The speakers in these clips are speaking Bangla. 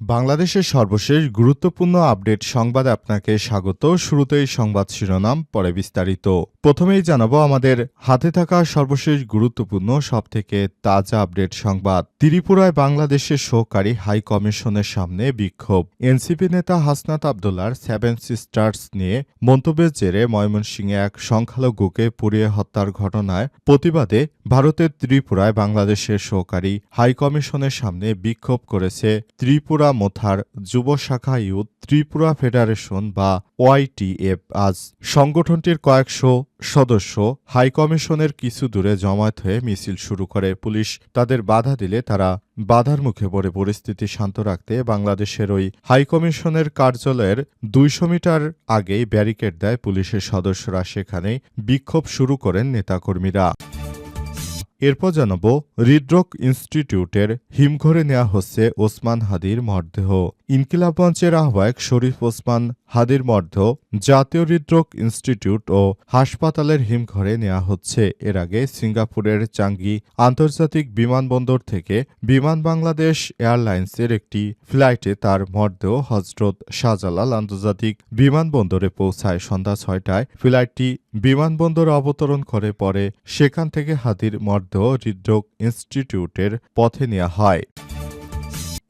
বাংলাদেশের সর্বশেষ গুরুত্বপূর্ণ আপডেট সংবাদ আপনাকে স্বাগত। শুরুতেই সংবাদ শিরোনাম, পরে বিস্তারিত। প্রথমেই জানাব আমাদের হাতে থাকা সর্বশেষ গুরুত্বপূর্ণ, সবথেকে তাজা আপডেট সংবাদ। ত্রিপুরায় বাংলাদেশের সহকারী হাই কমিশনের সামনে বিক্ষোভ। এনসিপি নেতা হাসনাত আবদুল্লার সেভেন সিস্টার্স নিয়ে মন্তব্যের জেরে ময়মনসিংহে এক সংখ্যালঘুকে পুড়িয়ে হত্যার ঘটনায় প্রতিবাদে ভারতের ত্রিপুরায় বাংলাদেশের সহকারী হাই কমিশনের সামনে বিক্ষোভ করেছে ত্রিপুরা মোথার যুব শাখা ইউথ ত্রিপুরা ফেডারেশন বা ওয়াইটিএফ আজ সংগঠনটির কয়েকশো সদস্য হাইকমিশনের কিছু দূরে জমায়েত হয়ে মিছিল শুরু করে। পুলিশ তাদের বাধা দিলে তারা বাধার মুখে পড়ে। পরিস্থিতি শান্ত রাখতে বাংলাদেশের ওই হাইকমিশনের কার্যালয়ের দুইশো মিটার আগেই ব্যারিকেড দেয় পুলিশের সদস্যরা। সেখানে বিক্ষোভ শুরু করেন নেতাকর্মীরা। এরপর জানাব হৃদরোগ ইনস্টিটিউটের হিমঘরে নেওয়া হচ্ছে ওসমান হাদির মরদেহ। ইনকিলাব মঞ্চের আহ্বায়ক শরীফ ওসমান হাদির মরদেহ জাতীয় হৃদরোগ ইনস্টিটিউট ও হাসপাতালের হিমঘরে নেওয়া হচ্ছে। এর আগে সিঙ্গাপুরের চাঙ্গি আন্তর্জাতিক বিমানবন্দর থেকে বিমান বাংলাদেশ এয়ারলাইন্সের একটি ফ্লাইটে তার মরদেহ হজরত শাহজালাল আন্তর্জাতিক বিমানবন্দরে পৌঁছায় সন্ধ্যা ছয়টায়। ফ্লাইটটি বিমানবন্দরে অবতরণ করে পরে সেখান থেকে হাদির মরদেহ হৃদরোগ ইনস্টিটিউটের পথে নেওয়া হয়।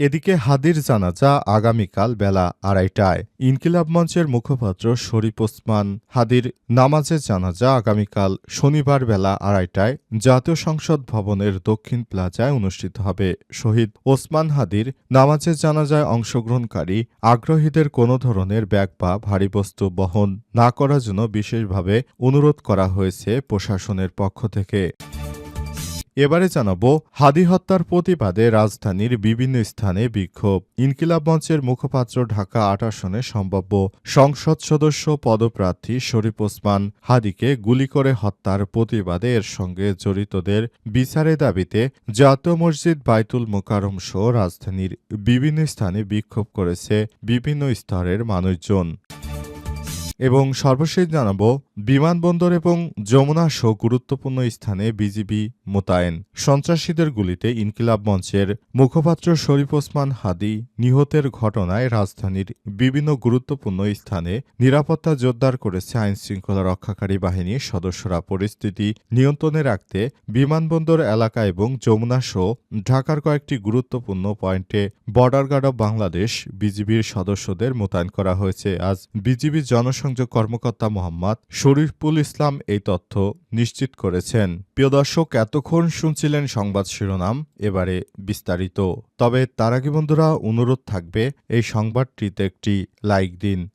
এদিকে হাদির জানাজা আগামীকাল বেলা আড়াইটায়। ইনকিলাব মঞ্চের মুখপাত্র শরীফ ওসমান হাদির নামাজের জানাজা আগামীকাল শনিবার বেলা আড়াইটায় জাতীয় সংসদ ভবনের দক্ষিণ প্লাজায় অনুষ্ঠিত হবে। শহীদ ওসমান হাদির নামাজের জানাজায় অংশগ্রহণকারী আগ্রহীদের কোনো ধরনের ব্যাগ বা ভারী বস্তু বহন না করার জন্য বিশেষভাবে অনুরোধ করা হয়েছে প্রশাসনের পক্ষ থেকে। এবারে জানাব, হাদি হত্যার প্রতিবাদে রাজধানীর বিভিন্ন স্থানে বিক্ষোভ। ইনকিলাব মঞ্চের মুখপাত্র ঢাকা আট আসনে সম্ভাব্য সংসদ সদস্য পদপ্রার্থী শরীফ ওসমান হাদিকে গুলি করে হত্যার প্রতিবাদে এর সঙ্গে জড়িতদের বিচারের দাবিতে জাতীয় মসজিদ বাইতুল মোকারম সহ রাজধানীর বিভিন্ন স্থানে বিক্ষোভ করেছে বিভিন্ন স্তরের মানুষজন। এবং সর্বশেষ জানাব বিমানবন্দর এবং যমুনা সহ গুরুত্বপূর্ণ স্থানে বিজিবি মোতায়েন। সন্ত্রাসীদের গুলিতে ইনকিলাব মঞ্চের মুখপাত্র শরীফ ওসমান হাদি নিহতের ঘটনায় রাজধানীর বিভিন্ন গুরুত্বপূর্ণ স্থানে নিরাপত্তা জোরদার করেছে আইনশৃঙ্খলা রক্ষাকারী বাহিনীর সদস্যরা পরিস্থিতি নিয়ন্ত্রণে রাখতে বিমানবন্দর এলাকা এবং যমুনা সহ ঢাকার কয়েকটি গুরুত্বপূর্ণ পয়েন্টে বর্ডার গার্ড অব বাংলাদেশ বিজিবির সদস্যদের মোতায়েন করা হয়েছে। আজ বিজিবির জনসংযোগ কর্মকর্তা মোহাম্মদ শরীফুল ইসলাম এই তথ্য নিশ্চিত করেছেন। প্রিয় দর্শক, এতক্ষণ শুনছিলেন সংবাদ শিরোনাম, এবারে বিস্তারিত। তবে তার আগে বন্ধুরা, অনুরোধ থাকবে, এই সংবাদটিতে একটি লাইক দিন।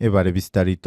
এবারে বিস্তারিত।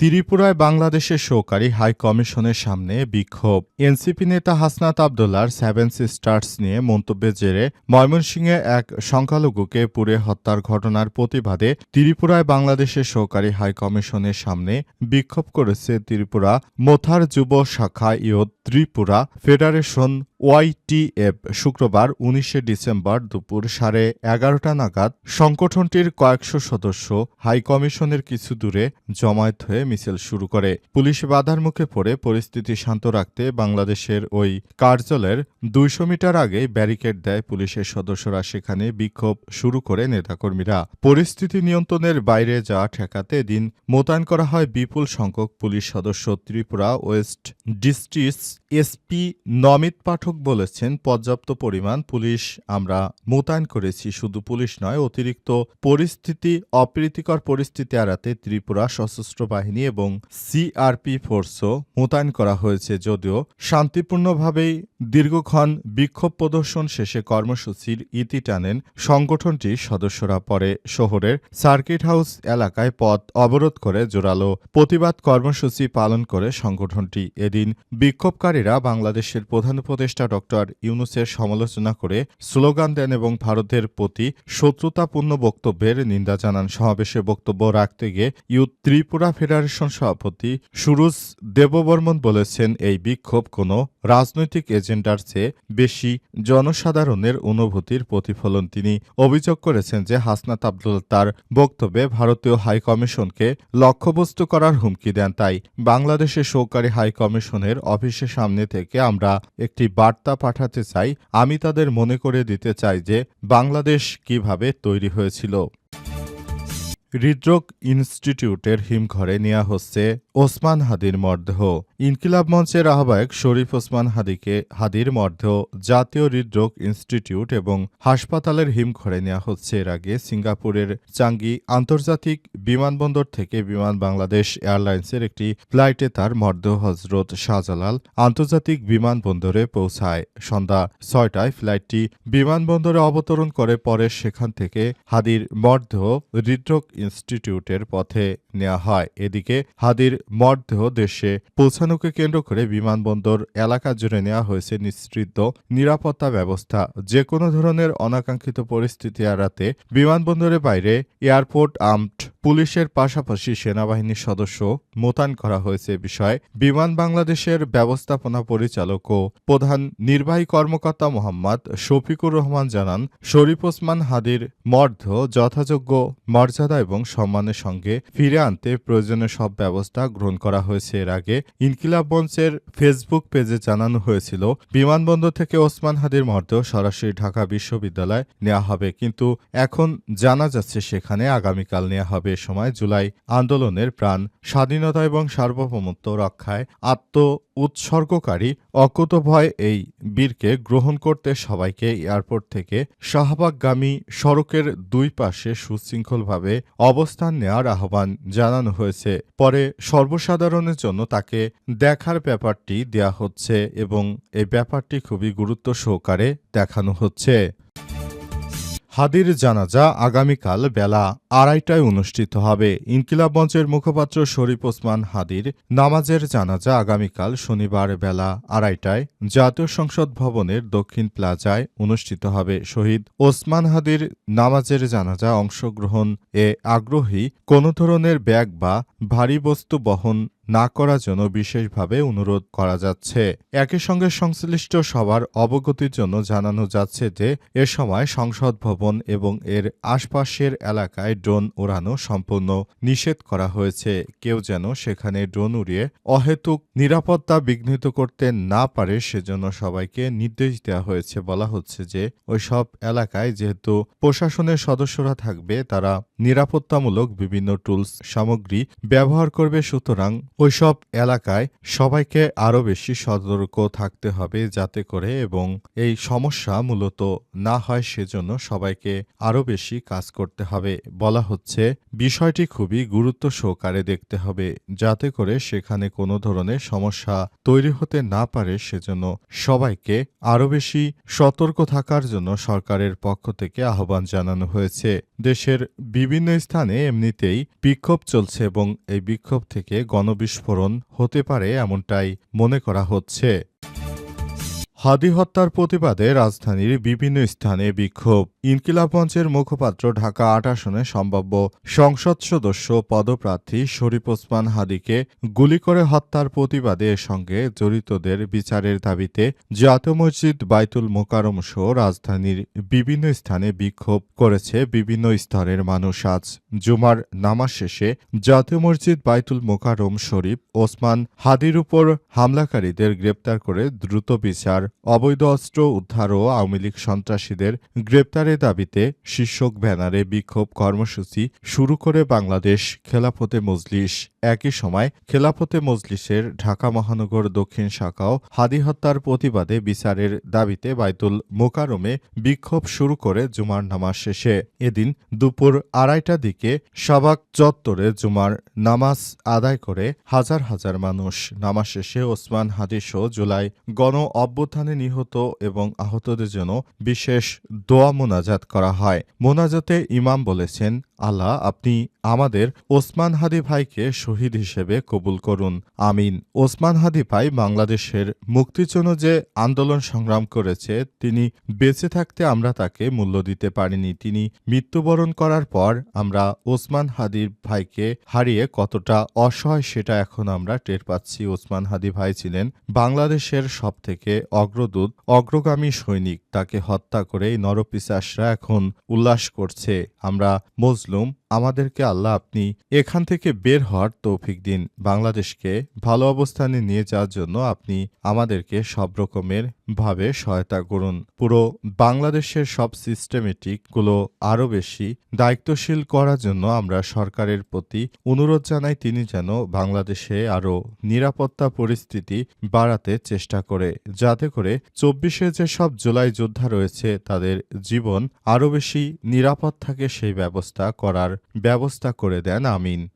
ত্রিপুরায় বাংলাদেশের সহকারী হাই কমিশনের সামনে বিক্ষোভ। এনসিপি নেতা হাসনাত আবদুল্লার সেভেন সিস্টার্স নিয়ে মন্তব্যের জেরে ময়মনসিংহে এক সংখ্যালঘুকে পুড়ে হত্যার ঘটনার প্রতিবাদে ত্রিপুরায় বাংলাদেশের সহকারী হাই কমিশনের সামনে বিক্ষোভ করেছে ত্রিপুরা মোথার যুব শাখা ইয়ত ত্রিপুরা ফেডারেশন ওয়াইটিএফ শুক্রবার উনিশে ডিসেম্বর দুপুর সাড়ে এগারোটা নাগাদ সংগঠনটির কয়েকশো সদস্য হাই কমিশনের কিছু দূরে জমায়েত হয়ে মিছিল শুরু করে। পুলিশ বাধার মুখে পড়ে পরিস্থিতি শান্ত রাখতে বাংলাদেশের ওই কার্যালয়ের দুইশো মিটার আগে ব্যারিকেড দেয় পুলিশের সদস্যরা। সেখানে বিক্ষোভ শুরু করে নেতাকর্মীরা। পরিস্থিতি নিয়ন্ত্রণের বাইরে যাওয়া ঠেকাতে দিন মোতায়েন করা হয় বিপুল সংখ্যক পুলিশ সদস্য। Tripura west district SP Namit Pathak বলেছেন, পর্যাপ্ত পরিমাণ পুলিশ আমরা মোতায়েন করেছি, শুধু পুলিশ নয়, অতিরিক্ত পরিস্থিতি, অপ্রীতিকর পরিস্থিতি এড়াতে ত্রিপুরা সশস্ত্র বাহিনী এবং সিআরপি ফোর্সও মোতায়েন করা হয়েছে, যদিও শান্তিপূর্ণভাবেই দীর্ঘক্ষণ বিক্ষোভ প্রদর্শন শেষে কর্মসূচির ইতি টানেন সংগঠনটির সদস্যরা। পরে শহরের সার্কিট হাউস এলাকায় পথ অবরোধ করে জোরালো প্রতিবাদ কর্মসূচি পালন করে সংগঠনটি। এদিন বিক্ষোভকারীরা বাংলাদেশের প্রধান উপদেষ্টা ডক্টর ইউনুসের সমালোচনা করে স্লোগান দেন এবং ভারতের প্রতি শত্রুতাপূর্ণ বক্তব্যের নিন্দা জানান। সমাবেশে বক্তব্য রাখতে গিয়ে ইউথ ত্রিপুরা ফেডারেশন সভাপতি সুরুজ দেববর্মন বলেছেন, এই বিক্ষোভ কোনো রাজনৈতিক এজেন্ডার চেয়ে বেশি জনসাধারণের অনুভূতির প্রতিফলন তিনি অভিযোগ করেছেন যে হাসনাত আব্দুল তার বক্তব্যে ভারতীয় হাইকমিশনকে লক্ষ্যবস্তু করার হুমকি দেন। তাই বাংলাদেশের সহকারী হাইকমিশনের অফিসের সামনে থেকে আমরা একটি বার্তা পাঠাতে চাই। আমি তাদের মনে করে দিতে চাই যে বাংলাদেশ কীভাবে তৈরি হয়েছিল। হৃদরোগ ইনস্টিটিউটের হিমঘরে নেওয়া হচ্ছে ওসমান হাদির মরদেহ। ইনকিলাব মঞ্চের আহ্বায়ক শরীফ ওসমান হাদিকে, হাদির মরদেহ জাতীয় হৃদরোগ ইনস্টিটিউট এবং হাসপাতালের হিমঘরে নেওয়া হচ্ছে। এর আগে সিঙ্গাপুরের চাঙ্গি আন্তর্জাতিক বিমানবন্দর থেকে বিমান বাংলাদেশ এয়ারলাইন্সের একটি ফ্লাইটে তার মরদেহ হজরত শাহজালাল আন্তর্জাতিক বিমানবন্দরে পৌঁছায়। সন্ধ্যা ছয়টায় ফ্লাইটটি বিমানবন্দরে অবতরণ করে, পরে সেখান থেকে হাদির মরদেহ হৃদরোগ ইনস্টিটিউটের পথে নেওয়া হয়। এদিকে হাদির মরদেহ দেশে পৌঁছানোকে কেন্দ্র করে বিমানবন্দর এলাকা জুড়ে নেওয়া হয়েছে নিশ্চিত নিরাপত্তা ব্যবস্থা। যে কোনো ধরনের অনাকাঙ্ক্ষিত পরিস্থিতি এড়াতে বিমানবন্দরের বাইরে এয়ারপোর্ট আর্মড পুলিশের পাশাপাশি সেনাবাহিনীর সদস্য মোতায়েন করা হয়েছে বিষয়ে। বিমান বাংলাদেশের ব্যবস্থাপনা পরিচালক ও প্রধান নির্বাহী কর্মকর্তা মোহাম্মদ শফিকুর রহমান জানান, শরীফ ওসমান হাদির মর্ধ যথাযোগ্য মর্যাদা এবং সম্মানের সঙ্গে ফিরে আনতে প্রয়োজনীয় সব ব্যবস্থা গ্রহণ করা হয়েছে। এর আগে ইনকিলাব মঞ্চের ফেসবুক পেজে জানানো হয়েছিল, বিমানবন্দর থেকে ওসমান হাদির মর্ধ সরাসরি ঢাকা বিশ্ববিদ্যালয় নেওয়া হবে। কিন্তু এখন জানা যাচ্ছে সেখানে আগামীকাল নেওয়া হবে। এ সময় জুলাই আন্দোলনের প্রাণ স্বাধীনতা এবং সার্বভৌমত্ব রক্ষায় আত্ম উৎসর্গকারী অকুতভয় এই বীরকে গ্রহণ করতে সবাইকে এয়ারপোর্ট থেকে শাহবাগগামী সড়কের দুই পাশে সুশৃঙ্খলভাবে অবস্থান নেওয়ার আহ্বান জানানো হয়েছে। পরে সর্বসাধারণের জন্য তাকে দেখার ব্যাপারটি দেয়া হচ্ছে এবং এই ব্যাপারটি খুবই গুরুত্ব সহকারে দেখানো হচ্ছে। হাদির জানাজা আগামীকাল বেলা আড়াইটায় অনুষ্ঠিত হবে। ইনকিলাব মঞ্চের মুখপাত্র শরীফ ওসমান হাদির নামাজের জানাজা আগামীকাল শনিবার বেলা আড়াইটায় জাতীয় সংসদ ভবনের দক্ষিণ প্লাজায় অনুষ্ঠিত হবে। শহীদ ওসমান হাদির নামাজের জানাজা অংশগ্রহণ এ আগ্রহী কোনো ধরনের ব্যাগ বা ভারী বস্তু বহন না করার জন্য বিশেষভাবে অনুরোধ করা যাচ্ছে। একই সঙ্গে সংশ্লিষ্ট সবার অবগতির জন্য জানানো যাচ্ছে যে, এ সময় সংসদ ভবন এবং এর আশপাশের এলাকায় ড্রোন ওড়ানো সম্পূর্ণ নিষেধ করা হয়েছে। কেউ যেন সেখানে ড্রোন উড়িয়ে অহেতুক নিরাপত্তা বিঘ্নিত করতে না পারে সেজন্য সবাইকে নির্দেশ দেওয়া হয়েছে। বলা হচ্ছে যে, ওইসব এলাকায় যেহেতু প্রশাসনের সদস্যরা থাকবে, তারা নিরাপত্তামূলক বিভিন্ন টুলস, সামগ্রী ব্যবহার করবে সুতরাং ওইসব এলাকায় সবাইকে আরও বেশি সতর্ক থাকতে হবে যাতে করে এবং এই সমস্যা মূলত না হয় সেজন্য সবাইকে আরও বেশি কাজ করতে হবে। বলা হচ্ছে, বিষয়টি খুবই গুরুত্ব সহকারে দেখতে হবে যাতে করে সেখানে কোনো ধরনের সমস্যা তৈরি হতে না পারে সেজন্য সবাইকে আরও বেশি সতর্ক থাকার জন্য সরকারের পক্ষ থেকে আহ্বান জানানো হয়েছে। দেশের স্থানে এমনিতেই বিক্ষোভ চলছে এবং এই বিক্ষোভ থেকে গণবিস্ফোরণ হতে পারে এমনটাই মনে করা হচ্ছে। হাদি হত্যার প্রতিবাদে রাজধানীর বিভিন্ন স্থানে বিক্ষোভ। ইনকিলাব মঞ্চের মুখপাত্র ঢাকা আট আসনে সম্ভাব্য সংসদ সদস্য পদপ্রার্থী শরীফ ওসমান হাদিকে গুলি করে হত্যার প্রতিবাদে সঙ্গে জড়িতদের বিচারের দাবিতে জাতীয় মসজিদ বাইতুল মোকারম সহ রাজধানীর বিভিন্ন স্থানে বিক্ষোভ করেছে বিভিন্ন স্তরের মানুষ। আজ জুমার নামাজ শেষে জাতীয় মসজিদ বাইতুল মোকারম শরীফ ওসমান হাদির উপর হামলাকারীদের গ্রেপ্তার করে দ্রুত বিচার অবৈধ অস্ত্র উদ্ধার ও আওয়ামী লীগ সন্ত্রাসীদের গ্রেপ্তারের দাবিতে শীর্ষক ব্যানারে বিক্ষোভ কর্মসূচি শুরু করে বাংলাদেশ খেলাফতে মজলিস। একই সময় খেলাফতে মজলিসের ঢাকা মহানগর দক্ষিণ শাখাও হাদি হত্যার প্রতিবাদে বিচারের দাবিতে বাইতুল মোকারমে বিক্ষোভ শুরু করে জুমার নামাজ শেষে। এদিন দুপুর আড়াইটা দিকে সাবাক চত্বরে জুমার নামাজ আদায় করে হাজার হাজার মানুষ। নামাজ শেষে ওসমান হাদিসহ জুলাই গণ অভ্যুত্থান অভ্যুত্থানে নিহত এবং আহতদের জন্য বিশেষ দোয়া মোনাজাত করা হয়। মোনাজাতে ইমাম বলেছেন আল্লাহ আপনি আমাদের ওসমান হাদি ভাইকে শহীদ হিসেবে কবুল করুন। আমিন। ওসমান হাদি ভাই বাংলাদেশের মুক্তির জন্য যে আন্দোলন সংগ্রাম করেছে, তিনি বেঁচে থাকতে আমরা তাকে মূল্য দিতে পারিনি। তিনি মৃত্যুবরণ করার পর আমরা ওসমান হাদির ভাইকে হারিয়ে কতটা অসহায় সেটা এখন আমরা টের পাচ্ছি। ওসমান হাদি ভাই ছিলেন বাংলাদেশের সবথেকে অগ্রদূত, অগ্রগামী সৈনিক। তাকে হত্যা করে নরপিসাসরা এখন উল্লাস করছে। আমরা আমাদেরকে আল্লাহ আপনি এখান থেকে বের হওয়ার তৌফিক দিন। বাংলাদেশকে ভালো অবস্থানে নিয়ে যাওয়ার জন্য আপনি আমাদেরকে সব রকমের ভাবে সহায়তা করুন। পুরো বাংলাদেশের সব সিস্টেমেটিকগুলো আরও বেশি দায়িত্বশীল করার জন্য আমরা সরকারের প্রতি অনুরোধ জানাই তিনি যেন বাংলাদেশে আরও নিরাপত্তা পরিস্থিতি বাড়াতে চেষ্টা করে। যাতে করে চব্বিশে যে সব জুলাই যোদ্ধা রয়েছে, তাদের জীবন আরও বেশি নিরাপদ থাকে, সেই ব্যবস্থা করার ব্যবস্থা করে দেন, আমিন।